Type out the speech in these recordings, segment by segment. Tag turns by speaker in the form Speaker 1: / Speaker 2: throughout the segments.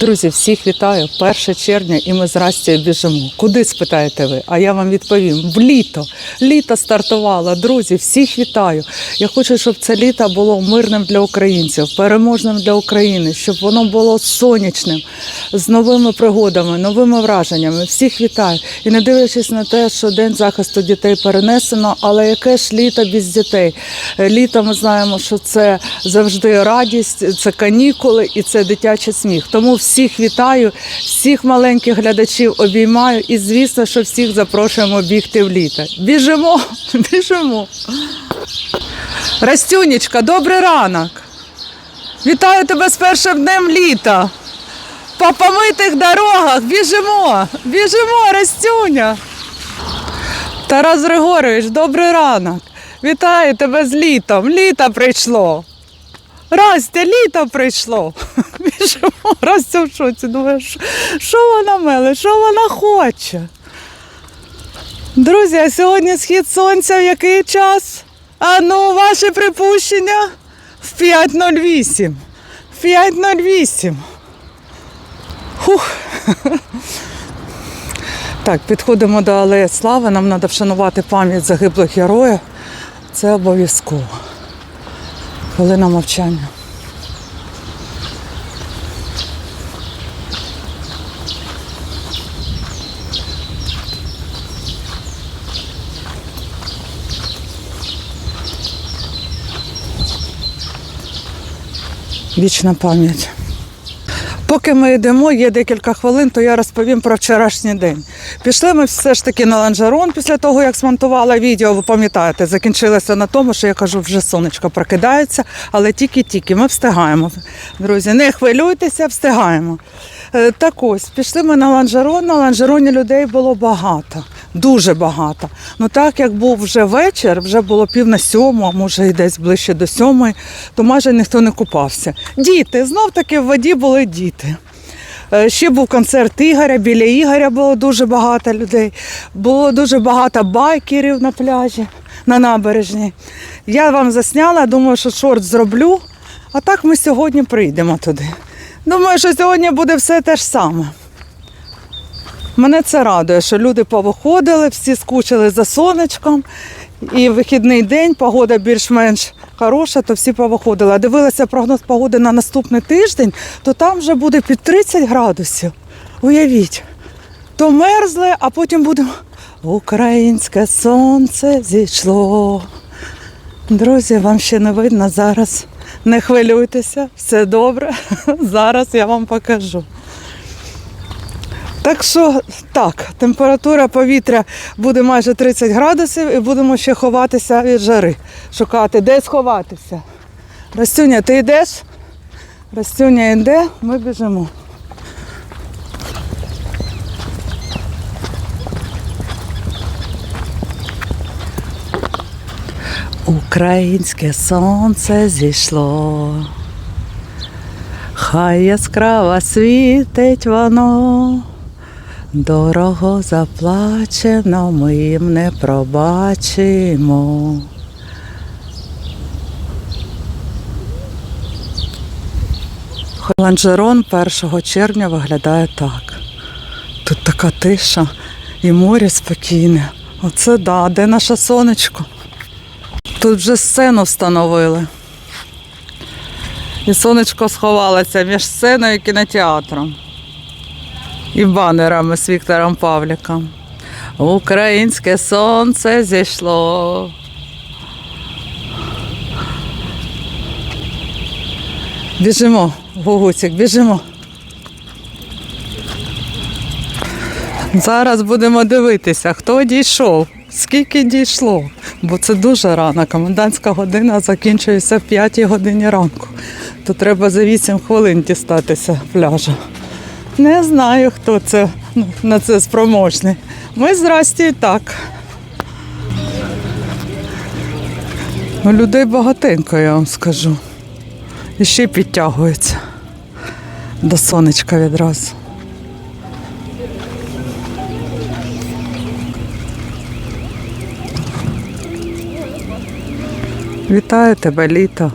Speaker 1: Друзі, всіх вітаю. 1 червня і ми з Растією біжимо. Куди спитаєте ви? А я вам відповім: в літо. Літо стартувало. Друзі, всіх вітаю. Я хочу, щоб це літо було мирним для українців, переможним для України, щоб воно було сонячним, з новими пригодами, новими враженнями. Всіх вітаю. І не дивлячись на те, що день захисту дітей перенесено, але яке ж літо без дітей? Літо ми знаємо, що це завжди радість, це канікули і це дитячий сміх. Тому всіх вітаю, всіх маленьких глядачів обіймаю і, звісно, що всіх запрошуємо бігти в літо. Біжимо, біжимо. Растюнечка, добрий ранок. Вітаю тебе з першим днем літа. По помитих дорогах біжимо, біжимо, Растюня. Тарас Григорович, добрий ранок. Вітаю тебе з літом. Літо прийшло. Растя, літо прийшло. Біжимо. Растя в шоці. Думає, що- вона меле, що вона хоче. Друзі, а сьогодні схід сонця в який час? А ну, ваші припущення? В 5.08. В 5.08. Хух. Так, підходимо до Алеї Слави. Нам треба вшанувати пам'ять загиблих героїв. Це обов'язково. Хвилина мовчання. Вічна пам'ять. Поки ми йдемо, є декілька хвилин, то я розповім про вчорашній день. Пішли ми все ж таки на ланжерон після того, як смонтувала відео. Ви пам'ятаєте, закінчилося на тому, що я кажу, вже сонечко прокидається, але тільки-тільки ми встигаємо. Друзі, не хвилюйтеся, встигаємо. Е, Так ось, пішли ми на ланжерон. На ланжероні людей було багато, дуже багато. Ну так як був вже вечір, вже було пів на сьому, а може і десь ближче до сьомої, то майже ніхто не купався. Діти, знов таки в воді були діти. Е, Ще був концерт Ігоря. Біля Ігоря було дуже багато людей. Було дуже багато байкерів на пляжі, на набережні. Я вам засняла, думаю, що шорт зроблю. А так ми сьогодні прийдемо туди. Думаю, що сьогодні буде все те ж саме. Мене це радує, що люди повиходили, всі скучили за сонечком. І вихідний день, погода більш-менш хороша, то всі повиходили. А дивилася прогноз погоди на наступний тиждень, то там вже буде під 30 градусів. Уявіть, то мерзли, а потім будемо Українське сонце зійшло. Друзі, вам ще не видно зараз. Не хвилюйтеся, все добре. Зараз я вам покажу. Так що так, температура повітря буде майже 30 градусів і будемо ще ховатися від жари. Шукати, де сховатися. Растюня, ти йдеш? Растюня йде, ми біжимо. Українське сонце зійшло. Хай яскраво світить воно, дорого заплачено, ми їм не пробачимо. Ланжерон 1 червня виглядає так. Тут така тиша і море спокійне. Оце да, де наше сонечко? Тут вже сцену встановили. І сонечко сховалося між сценою і кінотеатром. І банерами з Віктором Павліком. Українське сонце зійшло. Біжимо, Гугуцік, біжимо. Зараз будемо дивитися, хто дійшов, скільки дійшло. Бо це дуже рано. Комендантська година закінчується в 5 годині ранку. То треба за 8 хвилин дістатися пляжу. Не знаю, хто це ну, на це спроможний. Ми здрасті і так. Ну, людей багатенько, я вам скажу. І ще підтягується до сонечка відразу. Вітаю тебе, літо.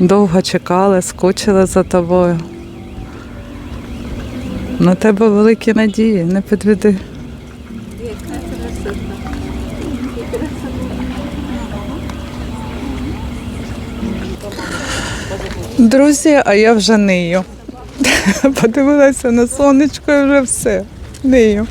Speaker 1: Довго чекали, скучили за тобою. На тебе великі надії, не підведи. Друзі, а я вже нию. Подивилася на сонечко і вже все. Нию.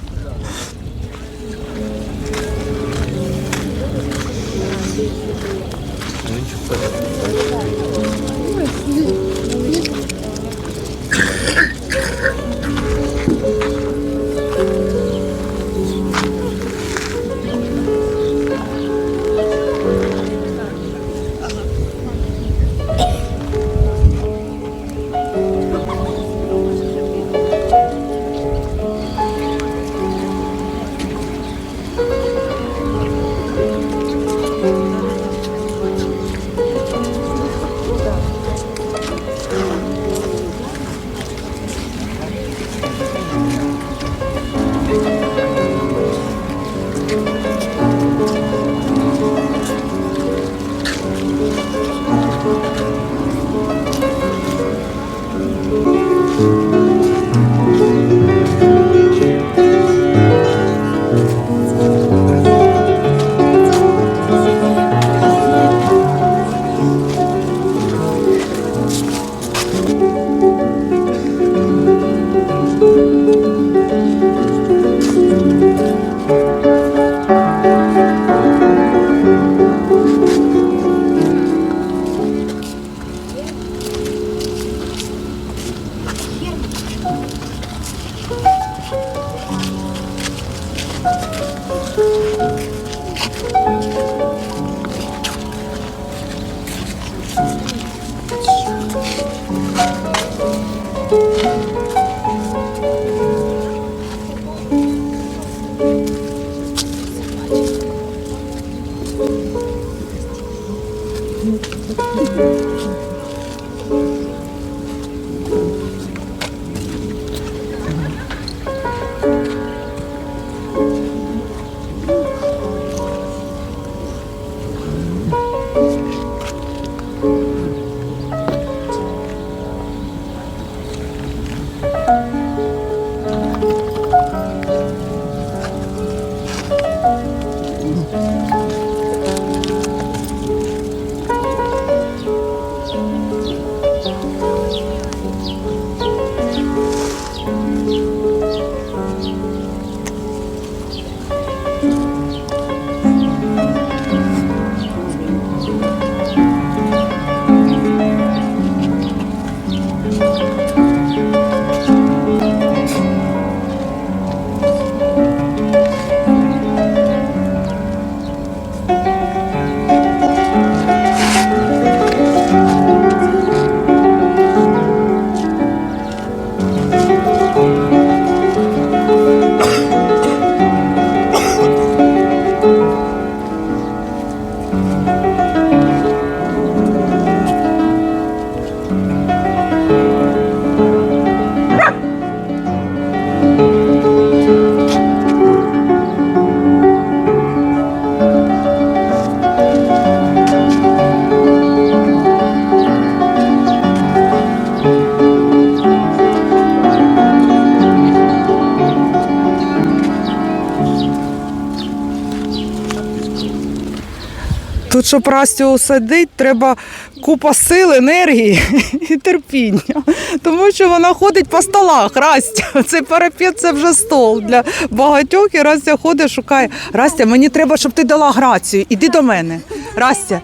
Speaker 1: Тут, щоб Растю усадити, треба купа сил, енергії і терпіння. Тому що вона ходить по столах. Растя, цей парапет це вже стол для багатьох. І Растя ходить, шукає. Растя, мені треба, щоб ти дала грацію. Іди до мене. Растя,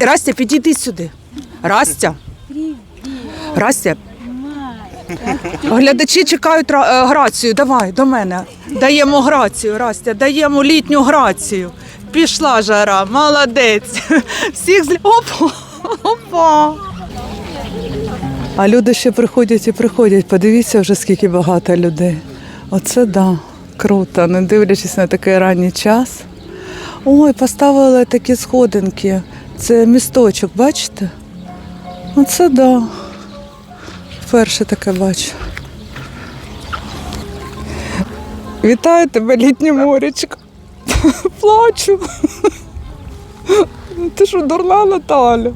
Speaker 1: Растя, підійди сюди. Растя. Растя. Глядачі чекають е, грацію. Давай до мене. Даємо грацію, Растя, даємо літню грацію. Пішла жара, молодець. Всіх злі. Опа! Опа! А люди ще приходять і приходять. Подивіться вже, скільки багато людей. Оце да, круто, не дивлячись на такий ранній час. Ой, поставили такі сходинки. Це місточок, бачите? Оце да. Вперше таке бачу. Вітаю тебе, літнє морячко. Плачу. Ти що, дурна Наталя?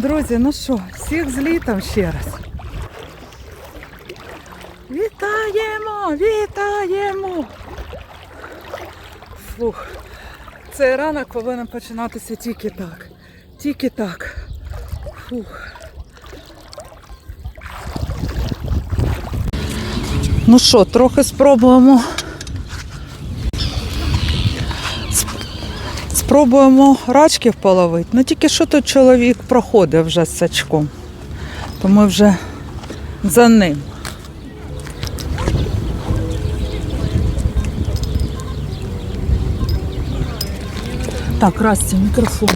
Speaker 1: Друзі, ну що, всіх з літом ще раз. Вітаємо! Вітаємо! Фух. Цей ранок повинен починатися тільки так. Тільки так. Фух. Ну що, трохи спробуємо. Спробуємо рачків половити. Ну тільки що тут чоловік проходив вже з сачком. То ми вже за ним. Так, Расті, мікрофон.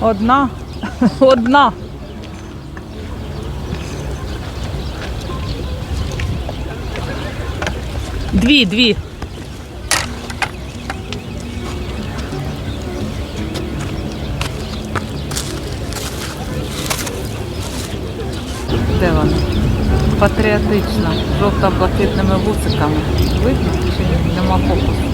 Speaker 1: Одна. Одна. Дві, дві. Де вона? Патріотична, жовто-блакитними вусиками. Видно чи нема фокусу?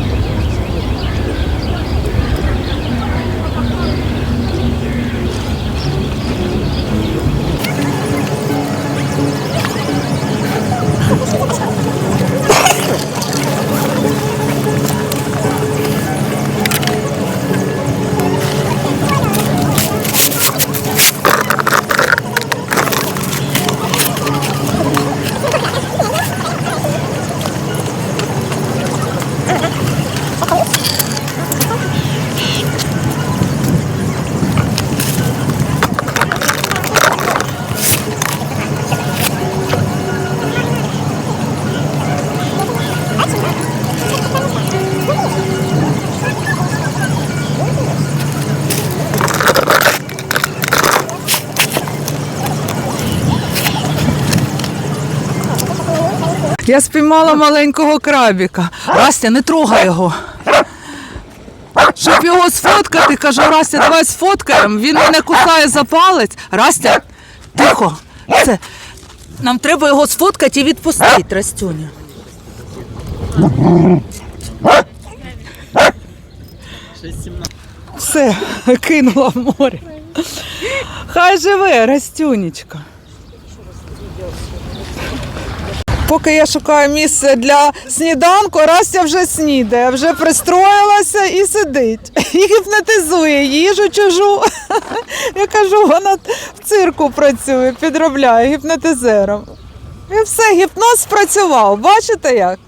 Speaker 1: Я спіймала маленького крабіка. Растя, не трогай його. Щоб його сфоткати, кажу, Растя, давай сфоткаємо. Він мене кусає за палець. Растя, тихо. Це. Нам треба його сфоткати і відпустити, Растюня. Все, кинула в море. Хай живе, Растюнечка. Поки я шукаю місце для сніданку, Растя вже снідає, вже пристроїлася і сидить. І гіпнотизує їжу чужу. Я кажу, вона в цирку працює, підробляє гіпнотизером. І все, гіпноз спрацював. Бачите як?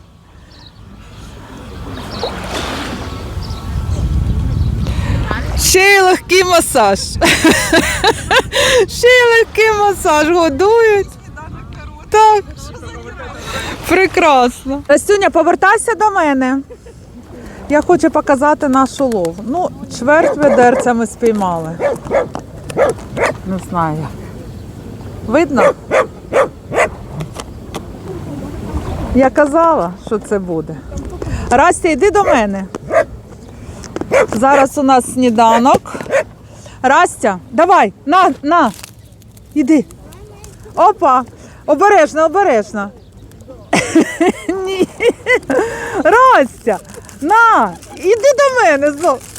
Speaker 1: Ще й легкий масаж. Ще й легкий масаж. Годують. Так. Прекрасно. Растюня, повертайся до мене. Я хочу показати нашу лов. Ну, чверть ведерця ми спіймали. Не знаю. Видно? Я казала, що це буде. Растя, йди до мене. Зараз у нас сніданок. Растя, давай, на, на. Іди. Опа. Обережно, обережно. Ні. Растя, на, іди до мене знов.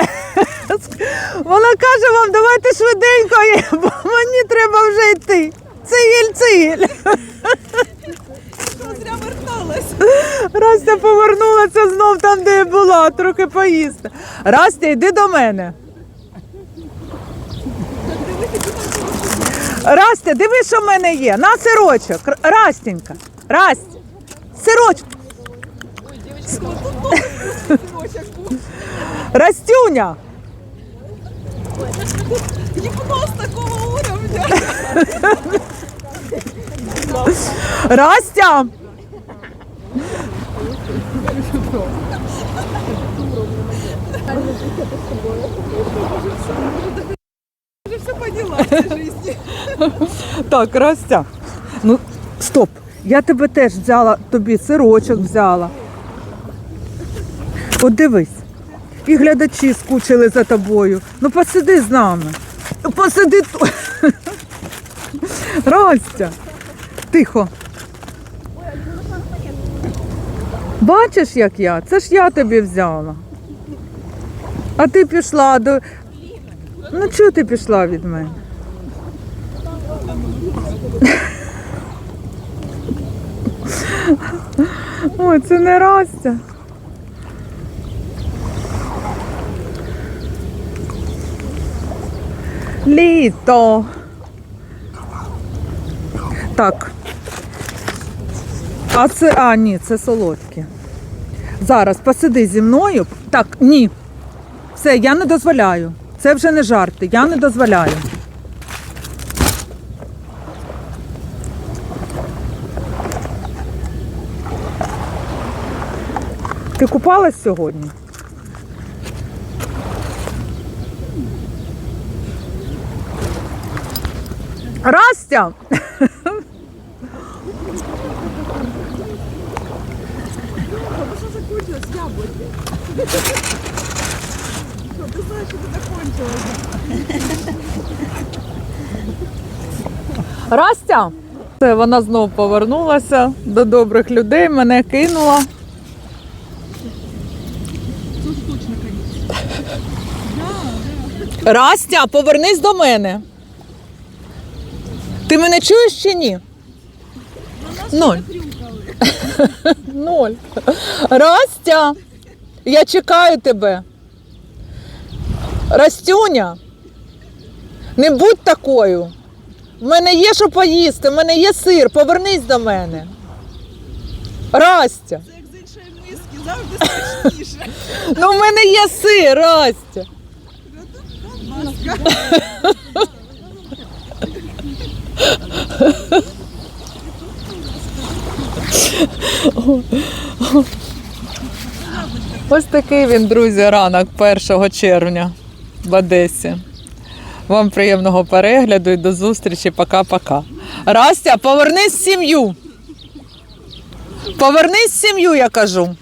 Speaker 1: Вона каже вам, давайте швиденько, бо мені треба вже йти. Цивіль, цивіль. Растя повернулася знов там, де я була, трохи поїсти. Растя, йди до мене. Растя, диви, що в мене є. На сирочок. Сирочок. Растюня.
Speaker 2: Гипноз такого уровня.
Speaker 1: Растя.
Speaker 2: Уже все поняла в жизни.
Speaker 1: Так, Растя. Ну, стоп. Я тебе теж взяла, тобі сирочок взяла. От дивись. І глядачі скучили за тобою. Ну посиди з нами. Посиди тут. Растя. Тихо. Бачиш, як я? Це ж я тобі взяла. А ти пішла до. Ну чого ти пішла від мене? Ой, це не Растя. Літо. Так. А це, а, ні, це солодкі. Зараз посиди зі мною. Так, ні. Все, я не дозволяю. Це вже не жарти, я не дозволяю. Ти купалась сьогодні? Растя!
Speaker 2: Ти знаєш, що це закончилось?
Speaker 1: Растя! Вона знову повернулася до добрих людей, мене кинула.
Speaker 2: Це вже точно конець.
Speaker 1: Растя, повернись до мене. Ти мене чуєш чи ні? Ноль. Ноль. Растя, я чекаю тебе. Растюня, не будь такою. В мене є що поїсти, в мене є сир, повернись до мене. Растя,
Speaker 2: Це як з іншої миски, завжди смачніше.
Speaker 1: ну в мене є сир, Растя. Ось такий він, друзі, ранок 1 червня в Одесі. Вам приємного перегляду і до зустрічі. Пока-пока. Растя, повернись в сім'ю. Повернись в сім'ю, я кажу.